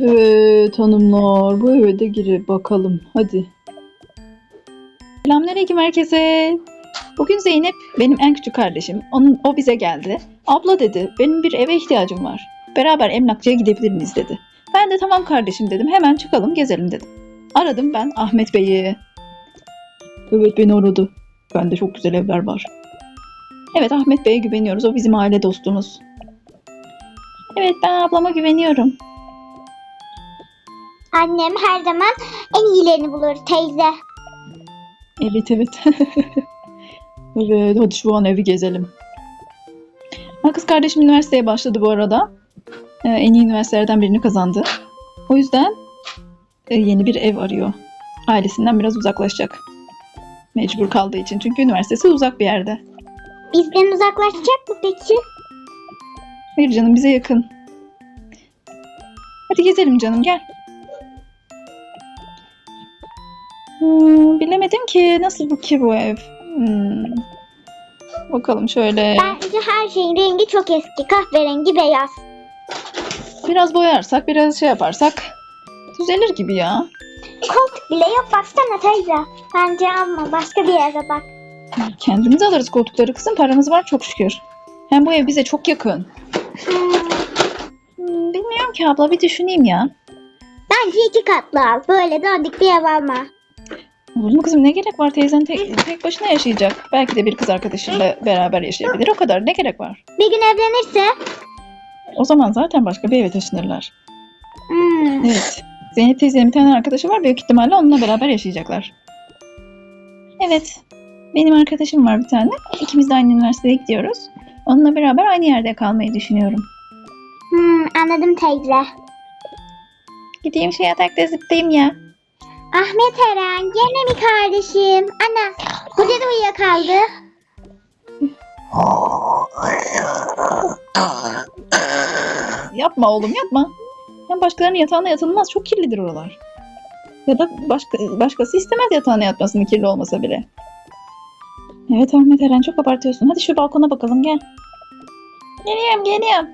Evet hanımlar bu eve de girip bakalım hadi. Selamünaleyküm herkese. Bugün Zeynep benim en küçük kardeşim. Onun, o bize geldi. Abla dedi benim bir eve ihtiyacım var. Beraber emlakçıya gidebilir miyiz dedi. Ben de tamam kardeşim dedim hemen çıkalım gezelim dedim. Aradım ben Ahmet Bey'i. Evet beni aradı. Bende çok güzel evler var. Evet Ahmet Bey'e güveniyoruz. O bizim aile dostumuz. Evet ben ablama güveniyorum. Annem her zaman en iyilerini bulur teyze. Evet evet. evet hadi şu an evi gezelim. Ha, Kız kardeşim üniversiteye başladı bu arada. Ee, en iyi üniversitelerden birini kazandı. O yüzden e, yeni bir ev arıyor. Ailesinden biraz uzaklaşacak. Mecbur kaldığı için. Çünkü üniversitesi uzak bir yerde. Bizden uzaklaşacak mı peki? Hayır canım bize yakın. Hadi gezelim canım gel. Hmm, bilemedim ki nasıl bu ki bu ev. Hmm. Bakalım şöyle. Bence her şeyin rengi çok eski. Kahverengi beyaz. Biraz boyarsak, biraz şey yaparsak düzelir gibi ya. Koltuk bile yok baksana teyze. Bence alma başka bir yere bak. Kendimiz alırız koltukları kızım. Paramız var çok şükür. Hem bu ev bize çok yakın. Hmm, Hmm, bilmiyorum ki abla bir düşüneyim ya. bence iki katlı al. Böyle dandik bir ev alma. Olur mu kızım ne gerek var teyzen tek, tek başına yaşayacak. Belki de bir kız arkadaşıyla beraber yaşayabilir. O kadar ne gerek var? Bir gün evlenirse O zaman zaten başka bir eve taşınırlar. hmm, Evet. Zeynep teyzenin bir tane arkadaşı var. Büyük ihtimalle onunla beraber yaşayacaklar. Evet. Benim arkadaşım var bir tane. İkimiz de aynı üniversiteye gidiyoruz. Onunla beraber aynı yerde kalmayı düşünüyorum. hmm, anladım teyze. Gideyim şu yatakta zıplayayım ya. Ahmet Eren gene mi kardeşim? Ana burada da uyuyakaldı. Yapma oğlum yapma. Hem başkalarının yatağına yatılmaz. Çok kirlidir oralar. Ya da başka, başkası istemez yatağına yatmasını kirli olmasa bile. Evet Ahmet Eren çok abartıyorsun. Hadi şu balkona bakalım gel. Geliyorum geliyorum.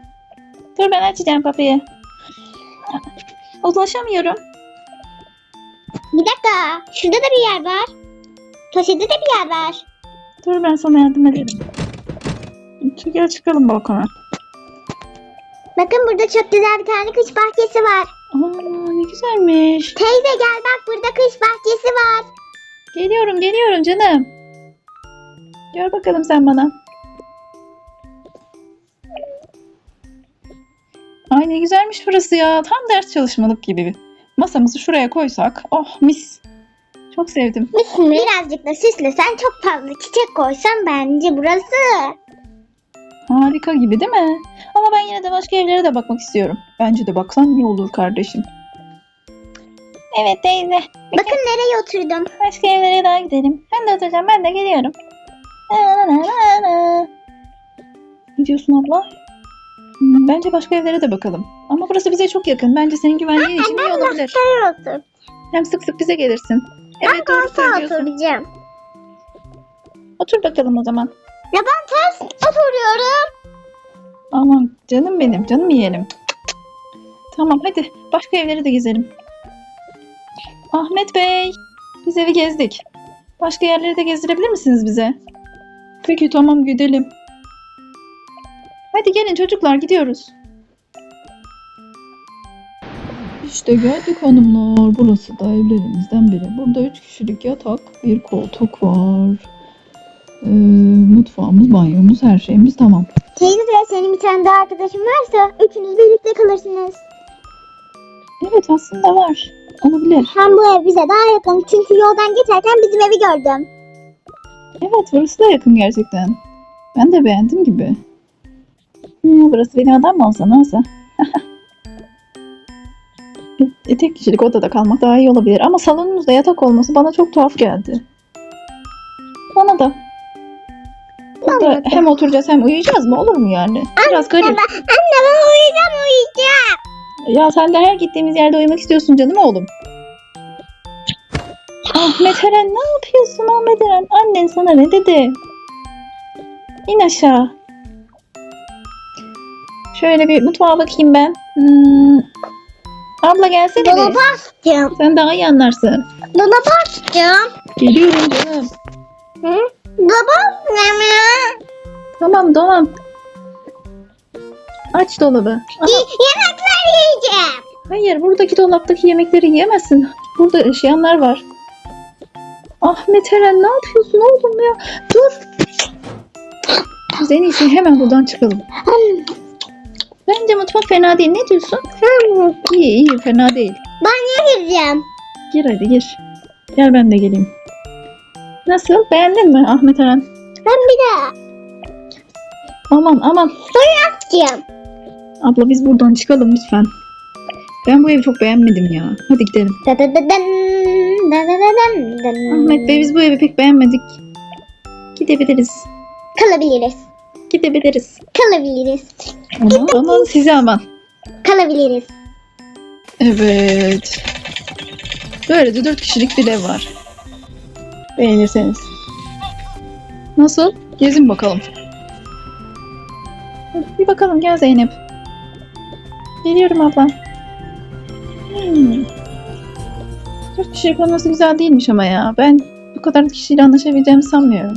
Dur ben açacağım kapıyı. Ulaşamıyorum. Bir dakika. Şurada da bir yer var. Köşede de bir yer var. Dur ben sana yardım ederim. Gel çıkalım balkona. Bakın burada çok güzel bir tane kış bahçesi var. Aa ne güzelmiş. Teyze gel bak burada kış bahçesi var. Geliyorum geliyorum canım. Gel bakalım sen bana. Ay ne güzelmiş burası ya. Tam ders çalışmalık gibi. Masamızı şuraya koysak. Oh mis. Çok sevdim. Birazcık da süslesen çok fazla çiçek koysan bence burası. Harika gibi değil mi? Ama ben yine de başka evlere de bakmak istiyorum. Bence de baksan iyi olur kardeşim. Evet teyze. Bakın nereye oturdum. Başka evlere daha gidelim. Ben de oturacağım. Ben de geliyorum. Ne diyorsun abla? Bence başka evlere de bakalım. Ama burası bize çok yakın. Bence senin güvenliğin için iyi olabilir. Otur. Hem sık sık bize gelirsin. Evet doğru Nasıl söylüyorsun. oturacağım? Otur bakalım o zaman. Ya ben ters oturuyorum. Aman canım benim. Canım yiyelim. Tamam hadi. Başka evleri de gezelim. Ahmet Bey. Biz evi gezdik. Başka yerleri de gezdirebilir misiniz bize? Peki tamam gidelim. Hadi gelin çocuklar gidiyoruz. İşte geldik hanımlar. Burası da evlerimizden biri. Burada üç kişilik yatak, bir koltuk var. Ee, mutfağımız, banyomuz, her şeyimiz tamam. Teyze senin bir tane daha arkadaşın varsa üçünüz birlikte kalırsınız. Evet aslında var. Olabilir. Hem bu ev bize daha yakın çünkü yoldan geçerken bizim evi gördüm. Evet burası da yakın gerçekten. Ben de beğendim gibi. Hmm, burası benim adam mı olsa olsa. e, tek kişilik odada kalmak daha iyi olabilir. Ama salonumuzda yatak olması bana çok tuhaf geldi. Bana da. Burada hem oturacağız hem uyuyacağız mı? Olur mu yani? Biraz garip. Anne ben uyuyacağım uyuyacağım. Ya sen de her gittiğimiz yerde uyumak istiyorsun canım oğlum. Ahmet Eren ne yapıyorsun Ahmet Eren? Annen sana ne dedi? İn aşağı. Şöyle bir mutfağa bakayım ben. Hmm, Abla gelsene bir. Dolaba açacağım. Sen daha iyi anlarsın. Dolaba açacağım. Geliyorum canım. Hı? Dolaba açacağım ya. Tamam tamam. Aç dolabı. Aha, Y- yemekler yiyeceğim. hayır buradaki dolaptaki yemekleri yiyemezsin. Burada yaşayanlar var. Ahmet Eren ne yapıyorsun oğlum ya? Dur. Biz en iyisi hemen buradan çıkalım. Bence mutfak fena değil. Ne diyorsun? İyi iyi fena değil. Banyoya gireceğim. Gir hadi gir. Gel ben de geleyim. Nasıl? Beğendin mi Ahmet Eren? Ben bir daha Aman aman. açacağım. Abla biz buradan çıkalım lütfen. Ben bu evi çok beğenmedim ya. Hadi gidelim. Da da da dan, da da da dan, dan. Ahmet Bey biz bu evi pek beğenmedik. Gidebiliriz. Kalabiliriz. Gidebiliriz. Kalabiliriz. Aman aman size aman. Kalabiliriz. Evet. Böyle de dört kişilik bir ev var. Beğenirseniz. Nasıl? Gezin bakalım. Bir bakalım gel Zeynep. Geliyorum abla. Hmm. Dört kişilik olması güzel değilmiş ama ya. Ben bu kadar kişiyle anlaşabileceğimi sanmıyorum.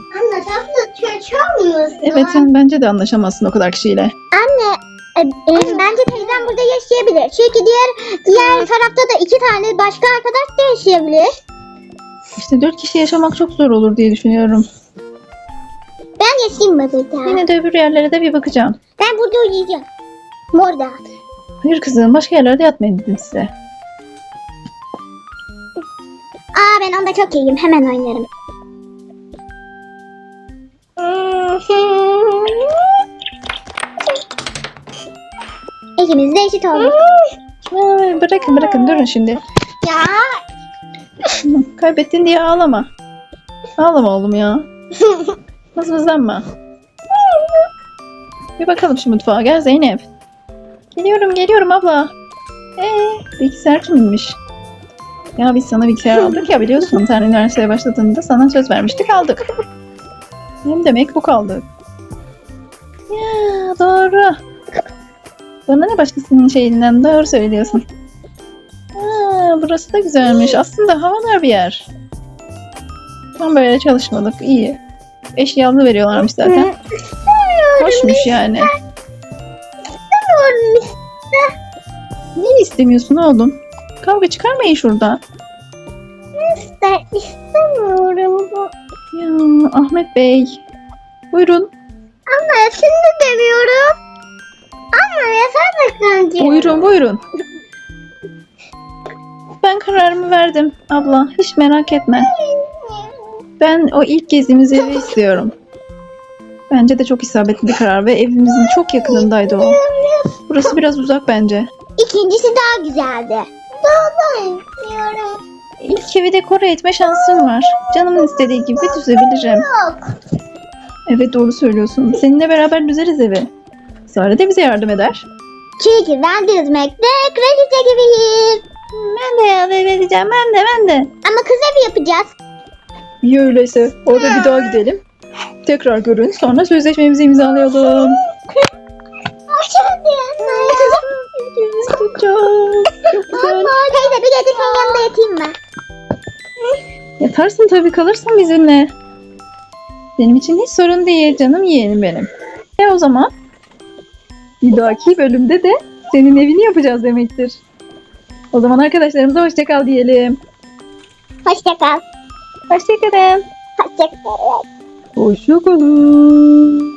Anne tatlı çocuğum musun? Evet sen bence de anlaşamazsın o kadar kişiyle. Anne e, e, bence teyzem burada yaşayabilir. Çünkü diğer diğer tarafta da iki tane başka arkadaş da yaşayabilir. İşte dört kişi yaşamak çok zor olur diye düşünüyorum. Ben yaşayayım mı burada? Yine de öbür yerlere de bir bakacağım. Ben burada uyuyacağım. Morda. Hayır kızım başka yerlerde yatmayın dedim size. Aa ben onda çok iyiyim. Hemen oynarım. İkimiz de eşit olduk. Ay, bırakın bırakın durun şimdi. ya Kaybettin diye ağlama. Ağlama oğlum ya. Mızmızlanma. Bir bakalım şu mutfağa. Gel Zeynep. Geliyorum geliyorum abla. Ee, bilgisayar kiminmiş? Ya biz sana bilgisayar aldık ya biliyorsun. Sen üniversiteye başladığında sana söz vermiştik aldık. Hem de MacBook aldık. Ya doğru. Bana ne başkasının şeyinden doğru söylüyorsun. Aa, burası da güzelmiş. Aslında havadar bir yer. Tam böyle çalışmalık. iyi. Eşyalı veriyorlarmış zaten. Hoşmuş yani. Ne istemiyorsun oğlum? Kavga çıkarmayın şurada. ben istemiyorum bu. Ya Ahmet Bey. Buyurun. Ama seni demiyorum. Sen de kanki. Buyurun buyurun. Ben kararımı verdim abla. Hiç merak etme. Ben o ilk gezdiğimiz evi istiyorum. Bence de çok isabetli bir karar ve evimizin çok yakınındaydı o. Burası biraz uzak bence. İkincisi daha güzeldi. Daha istiyorum. İlk evi dekore etme şansım var. Canımın istediği gibi düzebilirim. Evet doğru söylüyorsun. Seninle beraber düzeriz evi. Sare de bize yardım eder. Çünkü ben dizmekte kraliçe gibiyim. Ben de yardım edeceğim. Ben de ben de. Ama kız evi yapacağız. İyi öyleyse. Orada bir daha gidelim. Tekrar görün. Sonra sözleşmemizi imzalayalım. İkimiz tutacağız. Çok güzel. Teyze bir gece senin yanında yatayım mı? Yatarsın tabii kalırsın bizimle. Benim için hiç sorun değil canım yeğenim benim. E o zaman bir dahaki bölümde de senin evini yapacağız demektir. O zaman arkadaşlarımıza hoşçakal diyelim. Hoşça kal. Hoşçakalın. Hoşça kal. Hoşçakalın.